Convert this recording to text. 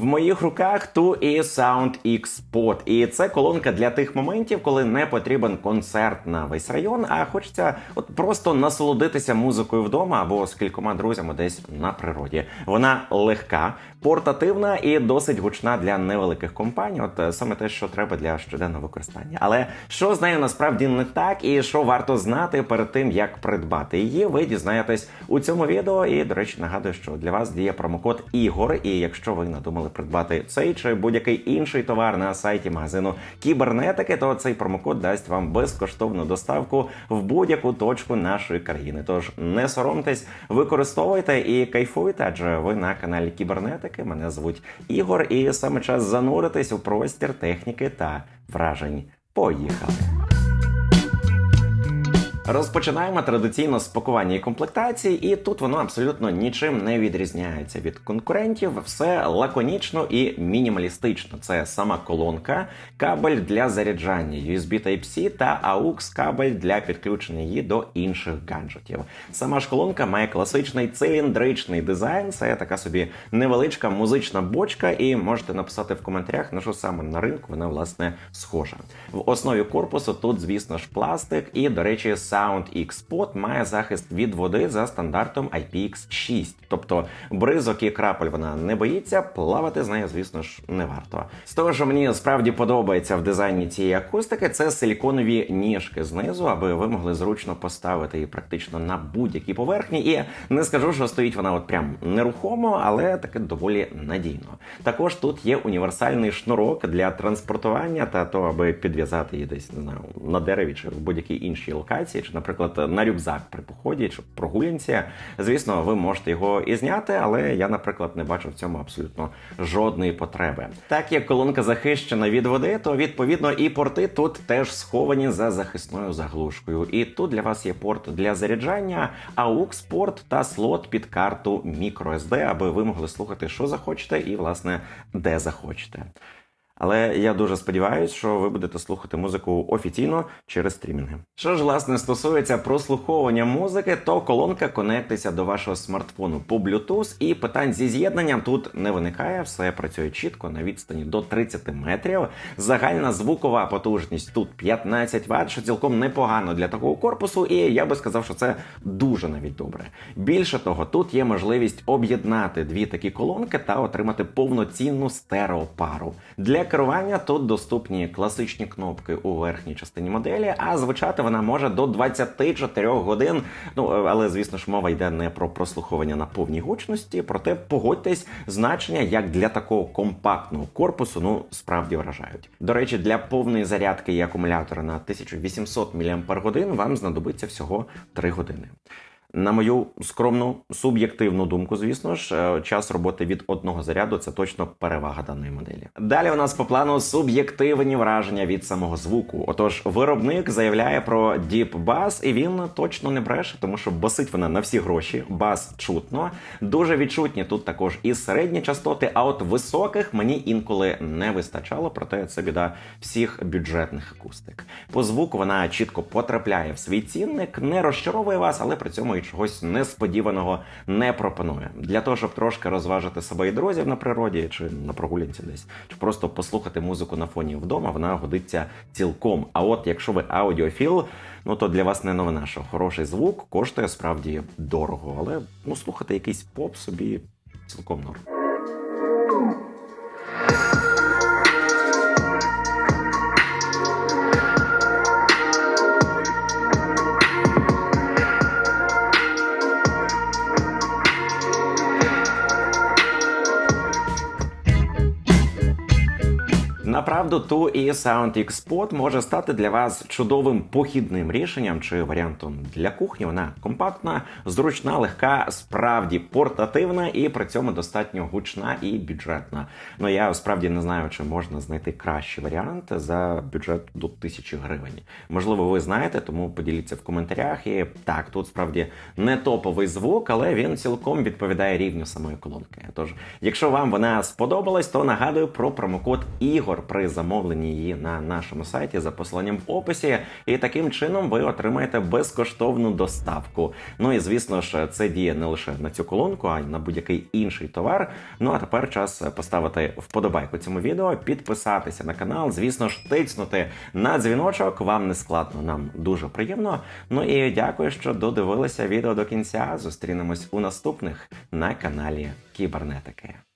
В моїх руках ту і Sound X Pod. І це колонка для тих моментів, коли не потрібен концерт на весь район, а хочеться от просто насолодитися музикою вдома або з кількома друзями десь на природі. Вона легка, портативна і досить гучна для невеликих компаній. От е, саме те, що треба для щоденного використання. Але що з нею насправді не так, і що варто знати перед тим, як придбати її, ви дізнаєтесь у цьому відео. І до речі, нагадую, що для вас діє промокод ігор. І якщо ви надумали придбати цей чи будь-який інший товар на сайті магазину кібернетики, то цей промокод дасть вам безкоштовну доставку в будь-яку точку нашої країни. Тож не соромтесь, використовуйте і кайфуйте, адже ви на каналі кібернетики. Мене звуть Ігор, і саме час зануритись у простір техніки та вражень. Поїхали! Розпочинаємо традиційно з пакування і комплектації, і тут воно абсолютно нічим не відрізняється від конкурентів. Все лаконічно і мінімалістично. Це сама колонка, кабель для заряджання, USB Type-C та AUX кабель для підключення її до інших гаджетів. Сама ж колонка має класичний циліндричний дизайн. Це така собі невеличка музична бочка, і можете написати в коментарях, на що саме на ринку вона власне схожа. В основі корпусу тут, звісно ж, пластик, і, до речі, X Pod має захист від води за стандартом IPX6. Тобто бризок і крапель вона не боїться, плавати з нею, звісно ж, не варто. З того, що мені справді подобається в дизайні цієї акустики, це силіконові ніжки знизу, аби ви могли зручно поставити її практично на будь-якій поверхні. І не скажу, що стоїть вона от прям нерухомо, але таке доволі надійно. Також тут є універсальний шнурок для транспортування та то, аби підв'язати її десь не знаю на дереві чи в будь-якій іншій локації, чи, наприклад, на рюкзак при поході чи прогулянці. Звісно, ви можете його і зняти, але я, наприклад, не бачу в цьому абсолютно жодної потреби. Так як колонка захищена від води, то відповідно і порти тут теж сховані за захисною заглушкою. І тут для вас є порт для заряджання, AUX порт та слот під карту microSD, аби ви могли слухати, що захочете, і власне де захочете. Але я дуже сподіваюся, що ви будете слухати музику офіційно через стрімінги. Що ж, власне, стосується прослуховування музики, то колонка конектиться до вашого смартфону по Bluetooth, і питань зі з'єднанням тут не виникає. Все працює чітко на відстані до 30 метрів. Загальна звукова потужність тут 15 Вт, що цілком непогано для такого корпусу, і я би сказав, що це дуже навіть добре. Більше того, тут є можливість об'єднати дві такі колонки та отримати повноцінну стереопару. Для керування тут доступні класичні кнопки у верхній частині моделі, а звучати вона може до 24 годин. Ну але звісно ж мова йде не про прослуховування на повній гучності, проте погодьтесь, значення як для такого компактного корпусу ну справді вражають. До речі, для повної зарядки і акумулятора на 1800 мАч вам знадобиться всього 3 години. На мою скромну суб'єктивну думку, звісно ж, е, час роботи від одного заряду це точно перевага даної моделі. Далі у нас по плану суб'єктивні враження від самого звуку. Отож, виробник заявляє про Deep Bass, і він точно не бреше, тому що басить вона на всі гроші. Бас чутно, дуже відчутні тут також і середні частоти. А от високих мені інколи не вистачало, проте це біда всіх бюджетних акустик. По звуку вона чітко потрапляє в свій цінник, не розчаровує вас, але при цьому і чогось несподіваного не пропонує. Для того, щоб трошки розважити себе і друзів на природі, чи на прогулянці десь, чи просто послухати музику на фоні вдома, вона годиться цілком. А от якщо ви аудіофіл, ну то для вас не новина, що хороший звук коштує справді дорого, але ну слухати якийсь поп собі цілком норм. Направду, ту і Sound X Pod може стати для вас чудовим похідним рішенням чи варіантом для кухні. Вона компактна, зручна, легка, справді портативна і при цьому достатньо гучна і бюджетна. Ну я справді не знаю, чи можна знайти кращий варіант за бюджет до тисячі гривень. Можливо, ви знаєте, тому поділіться в коментарях. І так, тут справді не топовий звук, але він цілком відповідає рівню самої колонки. Тож, якщо вам вона сподобалась, то нагадую про промокод ігор долар при замовленні її на нашому сайті за посиланням в описі. І таким чином ви отримаєте безкоштовну доставку. Ну і звісно ж, це діє не лише на цю колонку, а й на будь-який інший товар. Ну а тепер час поставити вподобайку цьому відео, підписатися на канал, звісно ж, тицнути на дзвіночок. Вам не складно, нам дуже приємно. Ну і дякую, що додивилися відео до кінця. Зустрінемось у наступних на каналі Кібернетики.